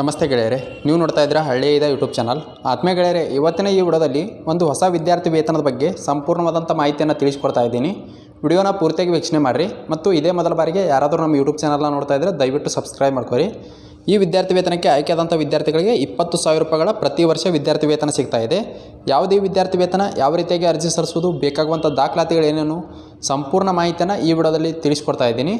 ನಮಸ್ತೆ ಗೆಳೆಯರೆ, ನೀವು ನೋಡ್ತಾ ಇದ್ದೀರಾ ಹಳ್ಳಿಯ ಇದೆ ಯೂಟ್ಯೂಬ್ ಚಾನಲ್ ಆತ್ಮೀಯ ಗೆಳೆಯರೆ, ಇವತ್ತಿನ ಈ ವಿಡಿಯೋದಲ್ಲಿ ಒಂದು ಹೊಸ ವಿದ್ಯಾರ್ಥಿ ವೇತನದ ಬಗ್ಗೆ ಸಂಪೂರ್ಣವಾದಂಥ ಮಾಹಿತಿಯನ್ನು ತಿಳಿಸ್ಕೊಡ್ತಾ ಇದ್ದೀನಿ. ವಿಡಿಯೋನ ಪೂರ್ತಿಯಾಗಿ ವೀಕ್ಷಣೆ ಮಾಡಿರಿ ಮತ್ತು ಇದೇ ಮೊದಲ ಬಾರಿಗೆ ಯಾರಾದರೂ ನಮ್ಮ ಯೂಟ್ಯೂಬ್ ಚಾನಲ್ನ ನೋಡ್ತಾ ಇದ್ದರೆ ದಯವಿಟ್ಟು ಸಬ್ಸ್ಕ್ರೈಬ್ ಮಾಡ್ಕೊರಿ. ಈ ವಿದ್ಯಾರ್ಥಿ ವೇತನಕ್ಕೆ ಆಯ್ಕೆಯಾದಂಥ ವಿದ್ಯಾರ್ಥಿಗಳಿಗೆ ಇಪ್ಪತ್ತು ಸಾವಿರ ರೂಪಾಯಿಗಳ ಪ್ರತಿ ವರ್ಷ ವಿದ್ಯಾರ್ಥಿ ವೇತನ ಸಿಗ್ತಾ ಇದೆ. ಯಾವುದೇ ವಿದ್ಯಾರ್ಥಿ ವೇತನ ಯಾವ ರೀತಿಯಾಗಿ ಅರ್ಜಿ ಸಲ್ಲಿಸುವುದು, ಬೇಕಾಗುವಂಥ ದಾಖಲಾತಿಗಳೇನೇನು, ಸಂಪೂರ್ಣ ಮಾಹಿತಿಯನ್ನು ಈ ವಿಡಿಯೋದಲ್ಲಿ ತಿಳಿಸ್ಕೊಡ್ತಾ ಇದ್ದೀನಿ.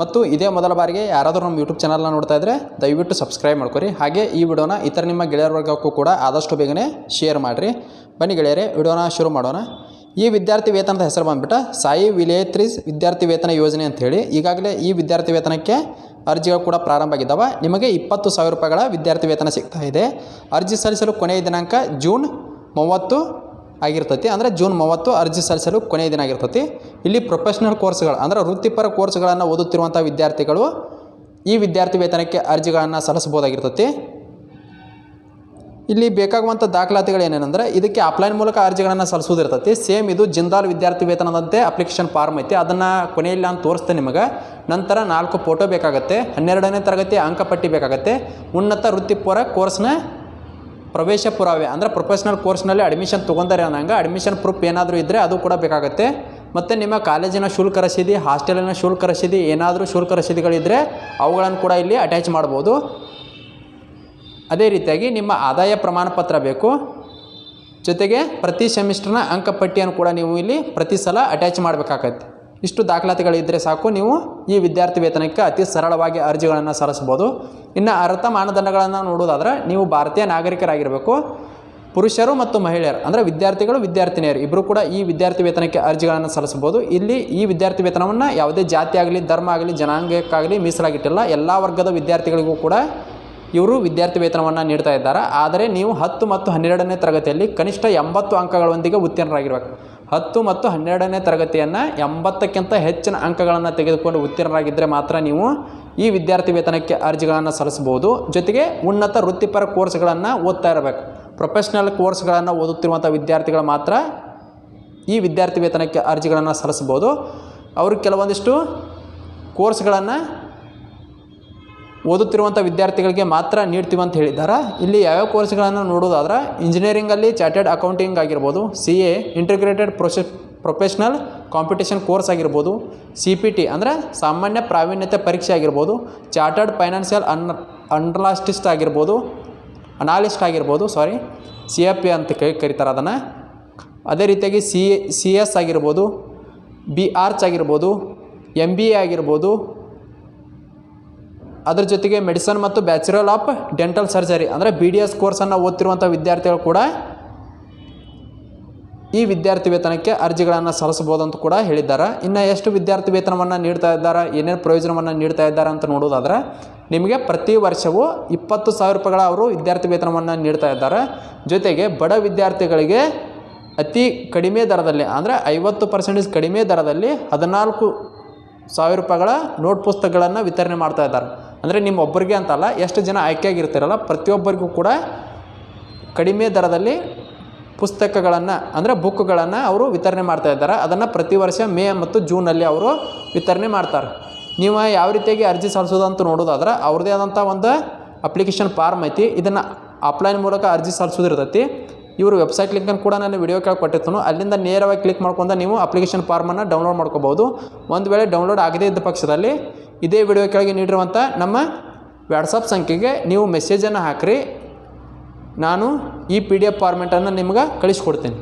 ಮತ್ತು ಇದೇ ಮೊದಲ ಬಾರಿಗೆ ಯಾರಾದರೂ ನಮ್ಮ ಯೂಟ್ಯೂಬ್ ಚಾನಲ್ನ ನೋಡ್ತಾ ಇದ್ದರೆ ದಯವಿಟ್ಟು ಸಬ್ಸ್ಕ್ರೈಬ್ ಮಾಡ್ಕೊರಿ. ಹಾಗೆ ಈ ವಿಡಿಯೋನ ಇತರ ನಿಮ್ಮ ಗೆಳೆಯರ ವರ್ಗಕ್ಕೂ ಕೂಡ ಆದಷ್ಟು ಬೇಗನೆ ಶೇರ್ ಮಾಡಿರಿ. ಬನ್ನಿ ಗೆಳೆಯರೆ, ವಿಡಿಯೋನ ಶುರು ಮಾಡೋಣ. ಈ ವಿದ್ಯಾರ್ಥಿ ವೇತನದ ಹೆಸರು ಬಂದ್ಬಿಟ್ಟು ಸಾಯಿ ವಿಲೇತ್ರಿಸ್ ವಿದ್ಯಾರ್ಥಿ ವೇತನ ಯೋಜನೆ ಅಂಥೇಳಿ ಈಗಾಗಲೇ ಈ ವಿದ್ಯಾರ್ಥಿ ವೇತನಕ್ಕೆ ಅರ್ಜಿಗಳು ಕೂಡ ಪ್ರಾರಂಭ ಆಗಿದ್ದಾವೆ. ನಿಮಗೆ ಇಪ್ಪತ್ತು ಸಾವಿರ ರೂಪಾಯಿಗಳ ವಿದ್ಯಾರ್ಥಿ ವೇತನ ಸಿಗ್ತಾ ಇದೆ. ಅರ್ಜಿ ಸಲ್ಲಿಸಲು ಕೊನೆಯ ದಿನಾಂಕ ಜೂನ್ ಮೂವತ್ತು ಆಗಿರ್ತೈತಿ. ಅಂದರೆ ಜೂನ್ ಮೂವತ್ತು ಅರ್ಜಿ ಸಲ್ಲಿಸಲು ಕೊನೆಯ ದಿನ ಆಗಿರ್ತೈತಿ. ಇಲ್ಲಿ ಪ್ರೊಫೆಷ್ನಲ್ ಕೋರ್ಸ್ಗಳು ಅಂದರೆ ವೃತ್ತಿಪರ ಕೋರ್ಸ್ಗಳನ್ನು ಓದುತ್ತಿರುವಂಥ ವಿದ್ಯಾರ್ಥಿಗಳು ಈ ವಿದ್ಯಾರ್ಥಿ ವೇತನಕ್ಕೆ ಅರ್ಜಿಗಳನ್ನು ಸಲ್ಲಿಸ್ಬೋದಾಗಿರ್ತೈತಿ ಇಲ್ಲಿ ಬೇಕಾಗುವಂಥ ದಾಖಲಾತಿಗಳು ಏನೇನೆಂದರೆ, ಇದಕ್ಕೆ ಆಫ್ಲೈನ್ ಮೂಲಕ ಅರ್ಜಿಗಳನ್ನು ಸಲ್ಲಿಸೋದಿರ್ತೈತಿ ಸೇಮ್ ಇದು ಜಿಂದಾಲ್ ವಿದ್ಯಾರ್ಥಿ ವೇತನದಂತೆ ಅಪ್ಲಿಕೇಶನ್ ಫಾರ್ಮ್ ಐತಿ. ಅದನ್ನು ಕೊನೆಯಲ್ಲಿ ನಾನು ತೋರಿಸ್ತೇನೆ ನಿಮಗೆ. ನಂತರ ನಾಲ್ಕು ಫೋಟೋ ಬೇಕಾಗುತ್ತೆ. ಹನ್ನೆರಡನೇ ತರಗತಿ ಅಂಕಪಟ್ಟಿ ಬೇಕಾಗತ್ತೆ. ಉನ್ನತ ವೃತ್ತಿಪರ ಕೋರ್ಸ್ನ ಪ್ರವೇಶ ಪುರಾವೆ, ಅಂದರೆ ಪ್ರೊಫೆಷ್ನಲ್ ಕೋರ್ಸ್ನಲ್ಲಿ ಅಡ್ಮಿಷನ್ ತೊಗೊಂತಾರೆ ಅನ್ನಂಗೆ ಅಡ್ಮಿಷನ್ ಪ್ರೂಫ್ ಏನಾದರೂ ಇದ್ದರೆ ಅದು ಕೂಡ ಬೇಕಾಗುತ್ತೆ. ಮತ್ತು ನಿಮ್ಮ ಕಾಲೇಜಿನ ಶುಲ್ಕ ರಸೀದಿ ಹಾಸ್ಟೆಲಿನ ಶುಲ್ಕ ರಸೀದಿ, ಏನಾದರೂ ಶುಲ್ಕ ರಸೀದಿಗಳಿದ್ದರೆ ಅವುಗಳನ್ನು ಕೂಡ ಇಲ್ಲಿ ಅಟ್ಯಾಚ್ ಮಾಡ್ಬೋದು. ಅದೇ ರೀತಿಯಾಗಿ ನಿಮ್ಮ ಆದಾಯ ಪ್ರಮಾಣ ಪತ್ರ ಬೇಕು. ಜೊತೆಗೆ ಪ್ರತಿ ಸೆಮಿಸ್ಟರ್ನ ಅಂಕಪಟ್ಟಿಯನ್ನು ಕೂಡ ನೀವು ಇಲ್ಲಿ ಪ್ರತಿ ಸಲ ಅಟ್ಯಾಚ್ ಮಾಡಬೇಕಾಗತ್ತೆ. ಇಷ್ಟು ದಾಖಲಾತಿಗಳಿದ್ದರೆ ಸಾಕು. ನೀವು ಈ ವಿದ್ಯಾರ್ಥಿ ವೇತನಕ್ಕೆ ಅತಿ ಸರಳವಾಗಿ ಅರ್ಜಿಗಳನ್ನು ಸಲ್ಲಿಸ್ಬೋದು ಇನ್ನು ಅರ್ಥ ಮಾನದಂಡಗಳನ್ನು ನೋಡೋದಾದ್ರೆ ನೀವು ಭಾರತೀಯ ನಾಗರಿಕರಾಗಿರಬೇಕು. ಪುರುಷರು ಮತ್ತು ಮಹಿಳೆಯರು, ಅಂದರೆ ವಿದ್ಯಾರ್ಥಿಗಳು, ವಿದ್ಯಾರ್ಥಿನಿಯರು ಇಬ್ಬರು ಕೂಡ ಈ ವಿದ್ಯಾರ್ಥಿ ವೇತನಕ್ಕೆ ಅರ್ಜಿಗಳನ್ನು ಸಲ್ಲಿಸ್ಬೋದು ಇಲ್ಲಿ ಈ ವಿದ್ಯಾರ್ಥಿ ವೇತನವನ್ನು ಯಾವುದೇ ಜಾತಿ ಆಗಲಿ, ಧರ್ಮ ಆಗಲಿ, ಜನಾಂಗಕ್ಕಾಗಲಿ ಮೀಸಲಾಗಿಟ್ಟಿಲ್ಲ. ಎಲ್ಲ ವರ್ಗದ ವಿದ್ಯಾರ್ಥಿಗಳಿಗೂ ಕೂಡ ಇವರು ವಿದ್ಯಾರ್ಥಿ ವೇತನವನ್ನು ನೀಡ್ತಾ ಇದ್ದಾರೆ. ಆದರೆ ನೀವು ಹತ್ತು ಮತ್ತು ಹನ್ನೆರಡನೇ ತರಗತಿಯಲ್ಲಿ ಕನಿಷ್ಠ ಎಂಬತ್ತು ಅಂಕಗಳೊಂದಿಗೆ ಉತ್ತೀರ್ಣರಾಗಿರಬೇಕು. ಹತ್ತು ಮತ್ತು ಹನ್ನೆರಡನೇ ತರಗತಿಯನ್ನು ಎಂಬತ್ತಕ್ಕಿಂತ ಹೆಚ್ಚಿನ ಅಂಕಗಳನ್ನು ತೆಗೆದುಕೊಂಡು ಉತ್ತೀರ್ಣರಾಗಿದ್ದರೆ ಮಾತ್ರ ನೀವು ಈ ವಿದ್ಯಾರ್ಥಿ ವೇತನಕ್ಕೆ ಅರ್ಜಿಗಳನ್ನು ಸಲ್ಲಿಸ್ಬೋದು ಜೊತೆಗೆ ಉನ್ನತ ವೃತ್ತಿಪರ ಕೋರ್ಸ್ಗಳನ್ನು ಓದ್ತಾ ಇರಬೇಕು. ಪ್ರೊಫೆಷ್ನಲ್ ಕೋರ್ಸ್ಗಳನ್ನು ಓದುತ್ತಿರುವಂಥ ವಿದ್ಯಾರ್ಥಿಗಳು ಮಾತ್ರ ಈ ವಿದ್ಯಾರ್ಥಿ ವೇತನಕ್ಕೆ ಅರ್ಜಿಗಳನ್ನು ಸಲ್ಲಿಸ್ಬೋದು ಅವರು ಕೆಲವೊಂದಿಷ್ಟು ಕೋರ್ಸ್ಗಳನ್ನು ಓದುತ್ತಿರುವಂಥ ವಿದ್ಯಾರ್ಥಿಗಳಿಗೆ ಮಾತ್ರ ನೀಡ್ತೀವಿ ಅಂತ ಹೇಳಿದ್ದಾರೆ? ಇಲ್ಲಿ ಯಾವ್ಯಾವ ಕೋರ್ಸ್ಗಳನ್ನು ನೋಡೋದಾದ್ರೆ ಇಂಜಿನಿಯರಿಂಗಲ್ಲಿ ಚಾರ್ಟೆಡ್ ಅಕೌಂಟಿಂಗ್ ಆಗಿರ್ಬೋದು, ಸಿ ಎ ಇಂಟಿಗ್ರೇಟೆಡ್ ಪ್ರೊಸೆ, ಪ್ರೊಫೆಷ್ನಲ್ ಕಾಂಪಿಟೇಷನ್ ಕೋರ್ಸ್ ಆಗಿರ್ಬೋದು, ಸಿ ಪಿ ಟಿ ಅಂದರೆ ಸಾಮಾನ್ಯ ಪ್ರಾವೀಣ್ಯತೆ ಪರೀಕ್ಷೆ ಆಗಿರ್ಬೋದು ಚಾರ್ಟರ್ಡ್ ಫೈನಾನ್ಷಿಯಲ್ ಅನ್ ಅಂಡರ್ಲಾಸ್ಟಿಸ್ಟ್ ಆಗಿರ್ಬೋದು, ಅನಾಲಿಸ್ಟ್ ಆಗಿರ್ಬೋದು, ಸಾರಿ, ಸಿ ಎಫ್ ಪಿ ಅಂತ ಕೈ, ಕರೀತಾರೆ ಅದನ್ನು. ಅದೇ ರೀತಿಯಾಗಿ ಸಿ ಸಿ ಎಸ್ ಆಗಿರ್ಬೋದು, ಬಿ ಆರ್ಚ್ ಆಗಿರ್ಬೋದು ಎಂ ಬಿ ಎ ಆಗಿರ್ಬೋದು ಅದ್ರ ಜೊತೆಗೆ ಮೆಡಿಸನ್ ಮತ್ತು ಬ್ಯಾಚುರಲ್ ಆಫ್ ಡೆಂಟಲ್ ಸರ್ಜರಿ ಅಂದರೆ ಬಿ ಡಿ ಎಸ್ ಕೋರ್ಸನ್ನು ಓದ್ತಿರುವಂಥ ವಿದ್ಯಾರ್ಥಿಗಳು ಕೂಡ ಈ ವಿದ್ಯಾರ್ಥಿ ವೇತನಕ್ಕೆ ಅರ್ಜಿಗಳನ್ನು ಸಲ್ಲಿಸಬಹುದು ಅಂತ ಕೂಡ ಹೇಳಿದ್ದಾರೆ. ಇನ್ನು ಎಷ್ಟು ವಿದ್ಯಾರ್ಥಿ ವೇತನವನ್ನು ನೀಡ್ತಾ ಇದ್ದಾರೆ, ಏನೇನು ಪ್ರಯೋಜನವನ್ನು ನೀಡ್ತಾ ಇದ್ದಾರೆ ಅಂತ ನೋಡೋದಾದ್ರೆ, ನಿಮಗೆ ಪ್ರತಿ ವರ್ಷವೂ ಇಪ್ಪತ್ತು ಸಾವಿರ ರೂಪಾಯಿಗಳ ಅವರು ವಿದ್ಯಾರ್ಥಿ ವೇತನವನ್ನು ನೀಡ್ತಾ ಇದ್ದಾರೆ. ಜೊತೆಗೆ ಬಡ ವಿದ್ಯಾರ್ಥಿಗಳಿಗೆ ಅತಿ ಕಡಿಮೆ ದರದಲ್ಲಿ, ಅಂದರೆ ಐವತ್ತು ಪರ್ಸೆಂಟೇಜ್ ಕಡಿಮೆ ದರದಲ್ಲಿ ಹದಿನಾಲ್ಕು ಸಾವಿರ ರೂಪಾಯಿಗಳ ನೋಟ್ ಪುಸ್ತಕಗಳನ್ನು ವಿತರಣೆ ಮಾಡ್ತಾ ಇದ್ದಾರೆ. ಅಂದರೆ ನಿಮ್ಮ ಒಬ್ಬರಿಗೆ ಅಂತಲ್ಲ ಎಷ್ಟು ಜನ ಆಯ್ಕೆಯಾಗಿರ್ತೀರಲ್ಲ, ಪ್ರತಿಯೊಬ್ಬರಿಗೂ ಕೂಡ ಕಡಿಮೆ ದರದಲ್ಲಿ ಪುಸ್ತಕಗಳನ್ನು, ಅಂದರೆ ಬುಕ್ಗಳನ್ನು ಅವರು ವಿತರಣೆ ಮಾಡ್ತಾ ಇದ್ದಾರೆ. ಅದನ್ನು ಪ್ರತಿ ವರ್ಷ ಮೇ ಮತ್ತು ಜೂನಲ್ಲಿ ಅವರು ವಿತರಣೆ ಮಾಡ್ತಾರೆ. ನೀವು ಯಾವ ರೀತಿಯಾಗಿ ಅರ್ಜಿ ಸಲ್ಲಿಸೋದು ಅಂತ ನೋಡೋದಾದ್ರೆ, ಅವ್ರದ್ದೇ ಆದಂಥ ಒಂದು ಅಪ್ಲಿಕೇಶನ್ ಫಾರ್ಮ್ ಐತಿ. ಇದನ್ನು ಆಫ್ಲೈನ್ ಮೂಲಕ ಅರ್ಜಿ ಸಲ್ಲಿಸೋದಿರ್ತೈತಿ. ಇವರು ವೆಬ್ಸೈಟ್ ಲಿಂಕನ್ನು ಕೂಡ ನಾನು ವಿಡಿಯೋ ಕೆಳಗೆ ಕೊಟ್ಟಿರ್ತಾನು. ಅಲ್ಲಿಂದ ನೇರವಾಗಿ ಕ್ಲಿಕ್ ಮಾಡ್ಕೊಂಡು ನೀವು ಅಪ್ಲಿಕೇಶನ್ ಫಾರ್ಮನ್ನು ಡೌನ್ಲೋಡ್ ಮಾಡ್ಕೋಬೋದು ಒಂದು ವೇಳೆ ಡೌನ್ಲೋಡ್ ಆಗದೇ ಇದ್ದ ಪಕ್ಷದಲ್ಲಿ ಇದೇ ವಿಡಿಯೋ ಕೆಳಗೆ ನೀಡಿರುವಂಥ ನಮ್ಮ ವ್ಯಾಟ್ಸಪ್ ಸಂಖ್ಯೆಗೆ ನೀವು ಮೆಸೇಜನ್ನು ಹಾಕಿರಿ. ನಾನು ಈ ಪಿ ಡಿ ಎಫ್ ಫಾರ್ಮೆಟನ್ನು ನಿಮ್ಗೆ ಕಳಿಸ್ಕೊಡ್ತೀನಿ.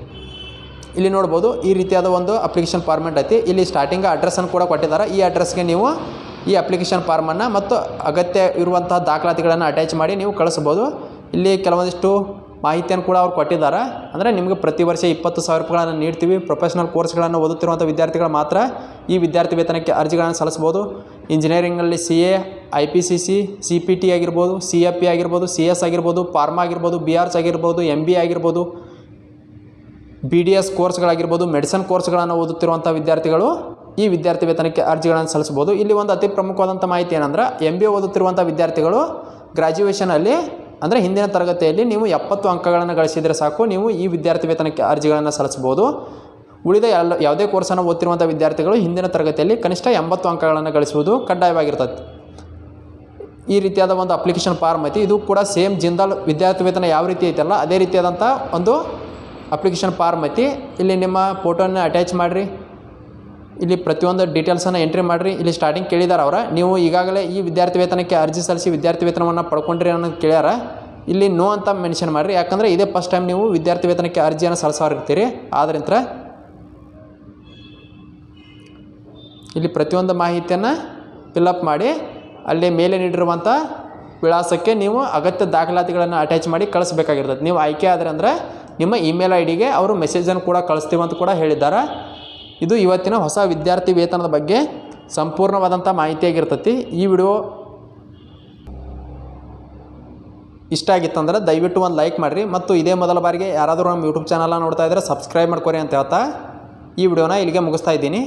ಇಲ್ಲಿ ನೋಡ್ಬೋದು ಈ ರೀತಿಯಾದ ಒಂದು ಅಪ್ಲಿಕೇಶನ್ ಫಾರ್ಮೆಟ್ ಐತಿ. ಇಲ್ಲಿ ಸ್ಟಾರ್ಟಿಂಗ್ ಅಡ್ರೆಸ್ಸನ್ನು ಕೂಡ ಕೊಟ್ಟಿದ್ದಾರೆ. ಈ ಅಡ್ರೆಸ್ಗೆ ನೀವು ಈ ಅಪ್ಲಿಕೇಶನ್ ಫಾರ್ಮನ್ನು ಮತ್ತು ಅಗತ್ಯ ಇರುವಂತಹ ದಾಖಲಾತಿಗಳನ್ನು ಅಟ್ಯಾಚ್ ಮಾಡಿ ನೀವು ಕಳಿಸ್ಬೋದು. ಇಲ್ಲಿ ಕೆಲವೊಂದಿಷ್ಟು ಮಾಹಿತಿಯನ್ನು ಕೂಡ ಅವ್ರು ಕೊಟ್ಟಿದ್ದಾರೆ. ಅಂದರೆ ನಿಮಗೆ ಪ್ರತಿ ವರ್ಷ ಇಪ್ಪತ್ತು ಸಾವಿರ ರೂಪಾಯಿಗಳನ್ನು ನೀಡ್ತೀವಿ. ಪ್ರೊಫೆಷ್ನಲ್ ಕೋರ್ಸ್ಗಳನ್ನು ಓದುತ್ತಿರುವಂಥ ವಿದ್ಯಾರ್ಥಿಗಳು ಮಾತ್ರ ಈ ವಿದ್ಯಾರ್ಥಿ ವೇತನಕ್ಕೆ ಅರ್ಜಿಗಳನ್ನು ಸಲ್ಲಿಸ್ಬೋದು ಇಂಜಿನಿಯರಿಂಗಲ್ಲಿ C A I P C C C P T ಆಗಿರ್ಬೋದು ಸಿ ಎಫ್ ಪಿ ಆಗಿರ್ಬೋದು ಸಿ ಎಸ್ ಆಗಿರ್ಬೋದು ಫಾರ್ಮಾ ಆಗಿರ್ಬೋದು ಬಿ ಆರ್ಸ್ ಆಗಿರ್ಬೋದು ಎಂ ಬಿ ಆಗಿರ್ಬೋದು ಬಿ ಡಿ ಎಸ್ ಕೋರ್ಸ್ಗಳಾಗಿರ್ಬೋದು ಮೆಡಿಸನ್ ಕೋರ್ಸ್ಗಳನ್ನು ಓದುತ್ತಿರುವಂಥ ವಿದ್ಯಾರ್ಥಿಗಳು ಈ ವಿದ್ಯಾರ್ಥಿ ವೇತನಕ್ಕೆ ಅರ್ಜಿಗಳನ್ನು ಸಲ್ಲಿಸ್ಬೋದು ಇಲ್ಲಿ ಒಂದು ಅತಿ ಪ್ರಮುಖವಾದಂಥ ಮಾಹಿತಿ ಏನಂದ್ರೆ ಎಂ ಬಿ ಓದುತ್ತಿರುವಂಥ ವಿದ್ಯಾರ್ಥಿಗಳು ಗ್ರ್ಯಾಜುಯೇಷನಲ್ಲಿ ಅಂದರೆ ಹಿಂದಿನ ತರಗತಿಯಲ್ಲಿ ನೀವು ಎಪ್ಪತ್ತು ಅಂಕಗಳನ್ನು ಗಳಿಸಿದರೆ ಸಾಕು, ನೀವು ಈ ವಿದ್ಯಾರ್ಥಿ ವೇತನಕ್ಕೆ ಅರ್ಜಿಗಳನ್ನು ಸಲ್ಲಿಸ್ಬೋದು ಉಳಿದ ಎಲ್ಲ, ಯಾವುದೇ ಕೋರ್ಸನ್ನು ಓದ್ತಿರುವಂಥ ವಿದ್ಯಾರ್ಥಿಗಳು ಹಿಂದಿನ ತರಗತಿಯಲ್ಲಿ ಕನಿಷ್ಠ ಎಂಬತ್ತು ಅಂಕಗಳನ್ನು ಗಳಿಸುವುದು ಕಡ್ಡಾಯವಾಗಿರ್ತದೆ. ಈ ರೀತಿಯಾದ ಒಂದು ಅಪ್ಲಿಕೇಶನ್ ಫಾರ್ಮ್ ಐತಿ. ಇದು ಕೂಡ ಸೇಮ್ ಜಿಂದಾಲ್ ವಿದ್ಯಾರ್ಥಿ ವೇತನ ಯಾವ ರೀತಿ ಐತಲ್ಲ, ಅದೇ ರೀತಿಯಾದಂಥ ಒಂದು ಅಪ್ಲಿಕೇಶನ್ ಫಾರ್ಮ್ ಐತಿ. ಇಲ್ಲಿ ನಿಮ್ಮ ಫೋಟೋನ ಅಟ್ಯಾಚ್ ಮಾಡಿರಿ. ಇಲ್ಲಿ ಪ್ರತಿಯೊಂದು ಡೀಟೇಲ್ಸನ್ನು ಎಂಟ್ರಿ ಮಾಡಿರಿ. ಇಲ್ಲಿ ಸ್ಟಾರ್ಟಿಂಗ್ ಕೇಳಿದಾರೆ ಅವರ. ನೀವು ಈಗಾಗಲೇ ಈ ವಿದ್ಯಾರ್ಥಿ ವೇತನಕ್ಕೆ ಅರ್ಜಿ ಸಲ್ಲಿಸಿ ವಿದ್ಯಾರ್ಥಿ ವೇತನವನ್ನು ಪಡ್ಕೊಂಡ್ರಿ ಅನ್ನೋದು ಕೇಳ್ಯಾರ. ಇಲ್ಲಿ ನೋ ಅಂತ ಮೆನ್ಷನ್ ಮಾಡಿರಿ. ಯಾಕಂದರೆ ಇದೇ ಫಸ್ಟ್ ಟೈಮ್ ನೀವು ವಿದ್ಯಾರ್ಥಿ ವೇತನಕ್ಕೆ ಅರ್ಜಿಯನ್ನು ಸಲ್ಲಿಸೋರ್ತೀರಿ ಆದ್ರಿಂತ ಇಲ್ಲಿ ಪ್ರತಿಯೊಂದು ಮಾಹಿತಿಯನ್ನು ಫಿಲಪ್ ಮಾಡಿ, ಅಲ್ಲಿ ಮೇಲೆ ನೀಡಿರುವಂಥ ವಿಳಾಸಕ್ಕೆ ನೀವು ಅಗತ್ಯ ದಾಖಲಾತಿಗಳನ್ನು ಅಟ್ಯಾಚ್ ಮಾಡಿ ಕಳಿಸ್ಬೇಕಾಗಿರ್ತದೆ. ನೀವು ಆಯ್ಕೆ ಆದರೆ ಅಂದರೆ ನಿಮ್ಮ ಇಮೇಲ್ ಐ ಡಿಗೆ ಅವರು ಮೆಸೇಜನ್ನು ಕೂಡ ಕಳಿಸ್ತೀವಂತ ಕೂಡ ಹೇಳಿದ್ದಾರೆ. ಇದು ಇವತ್ತಿನ ಹೊಸ ವಿದ್ಯಾರ್ಥಿ ವೇತನದ ಬಗ್ಗೆ ಸಂಪೂರ್ಣವಾದಂಥ ಮಾಹಿತಿಯಾಗಿರ್ತತಿ. ಈ ವಿಡಿಯೋ ಇಷ್ಟ ಆಗಿತ್ತಂದ್ರೆ ದಯವಿಟ್ಟು ಒಂದು ಲೈಕ್ ಮಾಡಿರಿ. ಮತ್ತು ಇದೇ ಮೊದಲ ಬಾರಿಗೆ ಯಾರಾದರೂ ನಮ್ಮ ಯೂಟ್ಯೂಬ್ ಚಾನಲ್ನ ನೋಡ್ತಾ ಇದ್ದರೆ ಸಬ್ಸ್ಕ್ರೈಬ್ ಮಾಡ್ಕೊರಿ ಅಂತ ಹೇಳ್ತಾ ಈ ವಿಡಿಯೋನ ಇಲ್ಲಿಗೆ ಮುಗಿಸ್ತಾ ಇದ್ದೀನಿ.